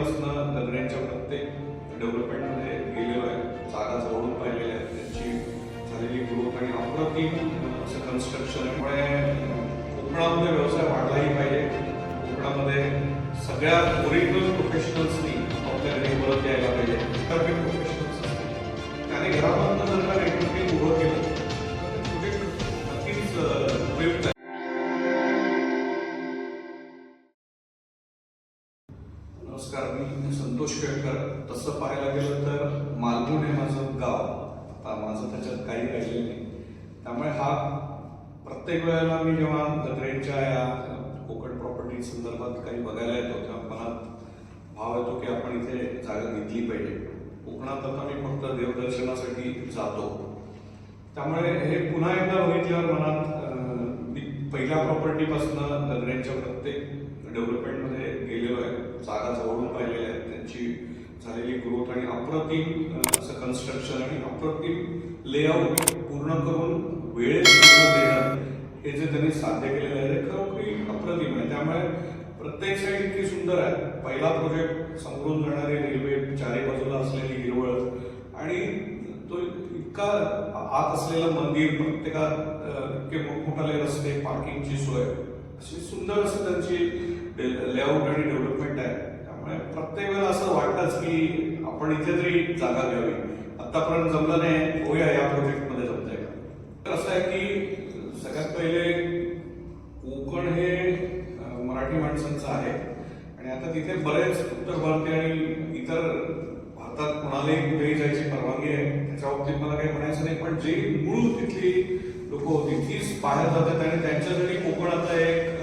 प्रॉपर्टीपासून नगरांच्या प्रत्येक डेव्हलपमेंटमध्ये गेलेलो आहे. जागा जवळून पाहिलेल्या आहेत. त्यांची झालेली ग्रोथ आणि अप्रतिम असं कन्स्ट्रक्शन त्यामुळे कोकणामध्ये व्यवसाय वाढलाही पाहिजे. कोकणामध्ये सगळ्या ओरिजिनल प्रोफेशनल्सनी आपल्याकडे परत यायला पाहिजे. तर ते प्रोफेशनल्स असतील. त्याने घरापर्यंत जर का नेटवर्किंग उभं केलं तर प्रोजेक्ट नक्कीच उपयुक्त संस्कार मी संतोष केळकर. तसं पाहायला गेलं तर मालवण हे माझं गाव. आता माझं त्याच्यात काही राहिलेलं नाही. त्यामुळे हा प्रत्येक वेळेला मी जेव्हा गद्रेंच्या या कोकण प्रॉपर्टी संदर्भात काही बघायला येतो तेव्हा मनात भाव येतो की आपण इथे जागा घेतली पाहिजे. कोकणात आता मी फक्त देवदर्शनासाठी जातो. त्यामुळे हे पुन्हा एकदा बघितल्यावर मनात मी पहिल्या प्रॉपर्टीपासून गद्रेंच्या प्रत्येक डेव्हलपमेंटमध्ये गेलेलो आहे. जागा जवळून पाहिलेल्या आहेत. त्यांची झालेली ग्रोथ आणि अप्रतिम असं कन्स्ट्रक्शन आणि अप्रतिम लेआउट पूर्ण करून वेळेत देणं हे जे त्यांनी साध्य केलेलं आहे ते खरोखरी अप्रतिम आहे. त्यामुळे प्रत्येक साईड इतकी सुंदर आहे. पहिला प्रोजेक्ट समोरून जाणारी रेल्वे चारी बाजूला असलेली हिरवळ आणि तो इतका आत असलेलं मंदिर प्रत्येकात इतके मोठमोठाले रस्ते पार्किंगची सोय अशी सुंदर असं त्यांची लेआउट आणि डेव्हलपमेंट आहे. त्यामुळे प्रत्येक वेळेला असं वाटतंच की आपण इथे तरी जागा घ्यावी. आतापर्यंत जमलं नाही होऊया या प्रोजेक्टमध्ये जमतंय का? तर असं आहे की सगळ्यात पहिले कोकण हे मराठी माणसांचं आहे. आणि आता तिथे बरेच उत्तर भारतीय आणि इतर भारतात कोणालाही कुठेही जायची परवानगी आहे त्याच्या बाबतीत मला काही म्हणायचं नाही. पण जे मूळ तिथली लोक होती तीच बाहेर जातात आणि त्यांच्यासाठी कोकण आता एक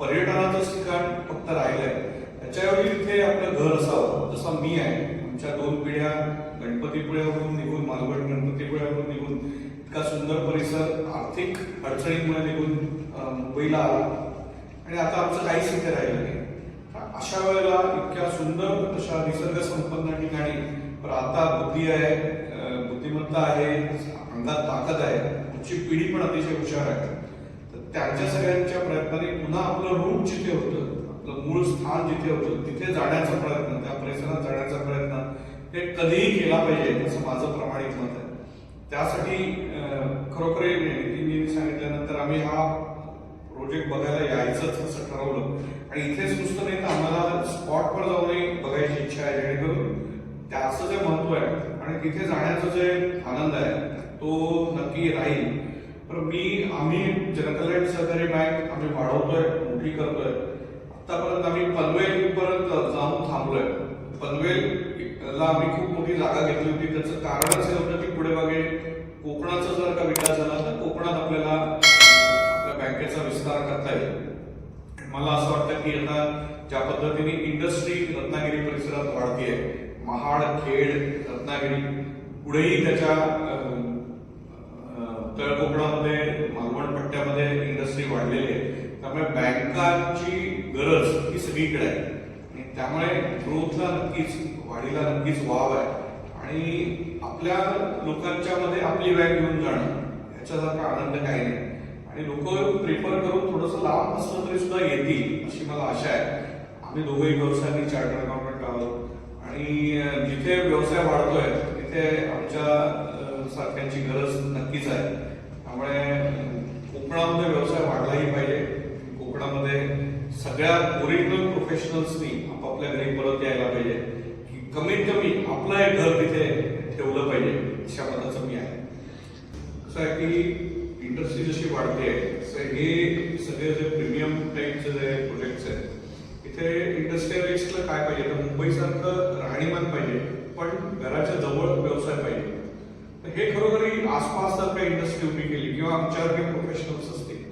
पर्यटनाचंच ठिकाण फक्त राहिलंय. त्याच्यावेळी तिथे आपलं घर असावं. जसं मी आहे आमच्या दोन पिढ्या गणपतीपुळ्यावरून निघून मालवण गणपतीपुळ्यावरून निघून इतका सुंदर परिसर आर्थिक अडचणीमुळे निघून मुंबईला आला. आणि आता आमचं काहीच इथे राहिलं नाही. अशा वेळेला इतक्या सुंदर अशा निसर्ग संपन्न ठिकाणी पण आता बुद्धी आहे बुद्धिमत्ता आहे अंगात ताकद आहे पुढची पिढी पण अतिशय हुशार आहे. त्यांच्या सगळ्यांच्या प्रयत्नाने पुन्हा आपलं रूट जिथे होतं आपलं मूळ स्थान जिथे होतं तिथे जाण्याचा प्रयत्न त्या परिसरात जाण्याचा प्रयत्न हे कधीही केला पाहिजे असं माझं प्रामाणिक मत आहे. त्यासाठी खरोखर मी सांगितल्यानंतर आम्ही हा प्रोजेक्ट बघायला यायचंच असं ठरवलं. आणि इथेच नुसतं नाही तर आम्हाला स्पॉटवर जाऊनही बघायची इच्छा आहे जेणेकरून त्याचं जे महत्त्व आहे आणि तिथे जाण्याचा जे आनंद आहे तो नक्की राहील. तर मी आम्ही जनकल्याण सहकारी बँक आम्ही वाढवतोय मोठी करतोय. आतापर्यंत आम्ही पनवेल पर्यंत जाऊन थांबलोय. पनवेल ला आम्ही खूप मोठी जागा घेतली होती. त्याचं कारणच हे होतं की पुढे मागे कोकणाचा जर का विकास झाला तर कोकणात आपल्याला आपल्या बँकेचा विस्तार करता येईल. मला असं वाटतं की आता ज्या पद्धतीने इंडस्ट्री रत्नागिरी परिसरात वाढतीये महाड खेड रत्नागिरी पुढेही त्याच्या अं, अं, मालवण पट्ट्यामध्ये इंडस्ट्री वाढलेली आहे. त्यामुळे बँकांची गरज ही सगळीकडे आहे. आणि त्यामुळे ग्रोथला नक्कीच वाढीला नक्कीच वाव आहे. आणि आपल्या लोकांच्या मध्ये आपली बँक घेऊन जाणं ह्याच्यासारखा आनंद काही नाही. आणि लोक प्रिफर करून थोडंसं लांब असलं तरी सुद्धा येतील अशी मला आशा आहे. आम्ही दोघंही व्यवसायाने चार्टर्ड अकाउंटंट आहोत. आणि जिथे व्यवसाय वाढतोय तिथे आमच्या सारख्यांची गरज नक्कीच आहे. त्यामुळे कोकणामध्ये व्यवसाय वाढलाही पाहिजे. कोकणामध्ये सगळ्या ओरिजिनल प्रोफेशनल्सनी आपापल्या घरी परत यायला पाहिजे. की कमीत कमी आपलं एक घर तिथे ठेवलं पाहिजे अशा मताचं मी आहे. कसं आहे की इंडस्ट्री जशी वाढते तसं हे सगळे जे प्रीमियम टाईपचे जे प्रोजेक्ट्स आहेत इथे इंडस्ट्रियलिस्टला काय पाहिजे? तर मुंबईसारखं राहणीमान पाहिजे पण घराच्या जवळ व्यवसाय पाहिजे. हे खरोखरी आसपास जर का इंडस्ट्री उभी केली किंवा आमच्यासारखे प्रोफेशनल्स असतील.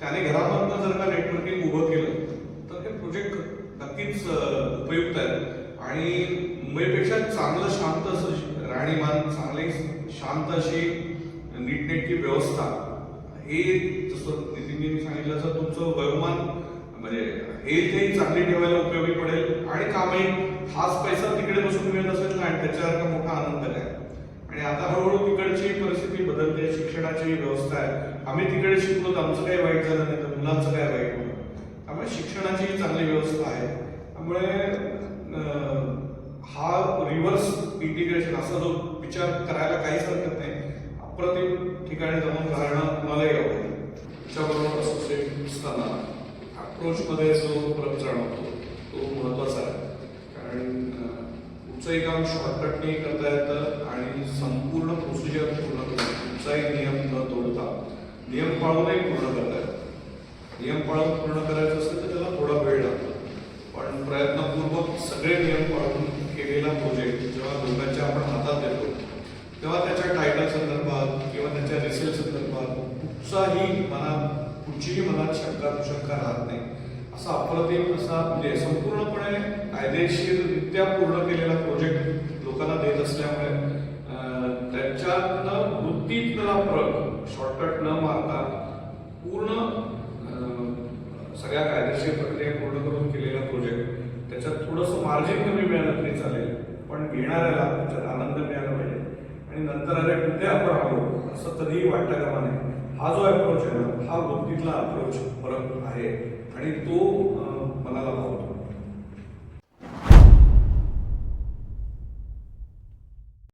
त्याने घरामधनं जर का नेटवर्किंग उभं केलं तर हे प्रोजेक्ट नक्कीच उपयुक्त आहे. आणि मुंबईपेक्षा चांगलं शांत असं राहणीमान चांगले शांत अशी नीटनेटकी व्यवस्था हे जसं नितीनजींनी सांगितलं तर तुमचं वयोमान म्हणजे हेल्थही चांगली ठेवायला उपयोगी पडेल. आणि कामही हाच पैसा तिकडे बसून मिळत असेल ना आणि त्याच्यासारखा मोठा आनंद काय? आणि आता हळूहळू तिकडची परिस्थिती बदलते शिक्षणाची व्यवस्था आहे. आम्ही तिकडे शिकलो तर आमचं काही वाईट झालं नाही तर मुलांचं काय वाईट होतं त्यामुळे शिक्षणाची चांगली व्यवस्था आहे. त्यामुळे हा रिव्हर्स इंटिग्रेशन असा जो विचार करायला काहीच हरकत नाही. अप्रतिम ठिकाणी जाऊन राहणं कुणालाही आवडेल. त्याच्याबरोबर असोसिएट असताना अप्रोचमध्ये जो प्रचार होतो तो महत्त्वाचा आहे. एक काम शॉर्टकटने करता येतं आणि संपूर्ण प्रोसिजर पूर्ण करता कुठचाही नियम न तोडता नियम पाळूनही पूर्ण करता येतं. नियम पाळून पूर्ण करायचं असेल तर त्याला थोडा वेळ लागतो. पण प्रयत्नपूर्वक सगळे नियम पाळून केलेला प्रोजेक्ट जेव्हा लोकांच्या आपण हातात देतो तेव्हा त्याच्या टायटल संदर्भात किंवा त्याच्या रिसेल संदर्भात कुठचाही मनात कुठचीही मनात शंका कुशंका राहत नाही. असा अप्रतिम असा म्हणजे संपूर्णपणे कायदेशीररित्या पूर्ण केलेला प्रोजेक्ट लोकांना देत असल्यामुळे अं, त्याच्यातनं वृत्तीतला फरक शॉर्टकट न मारता पूर्ण सगळ्या कायदेशीर प्रक्रिया पूर्ण करून केलेला प्रोजेक्ट त्याच्यात थोडंसं मार्जिन कमी मिळालं तरी चालेल पण घेणाऱ्याला त्याच्यात आनंद मिळाला पाहिजे. आणि नंतर अरे कुठे आपण आलो असं तरीही वाटलं कामा नाही. हा जो अप्रोच आहे ना हा वृत्तीतला अप्रोच फरक आहे. आणि तो मनाला भावतो.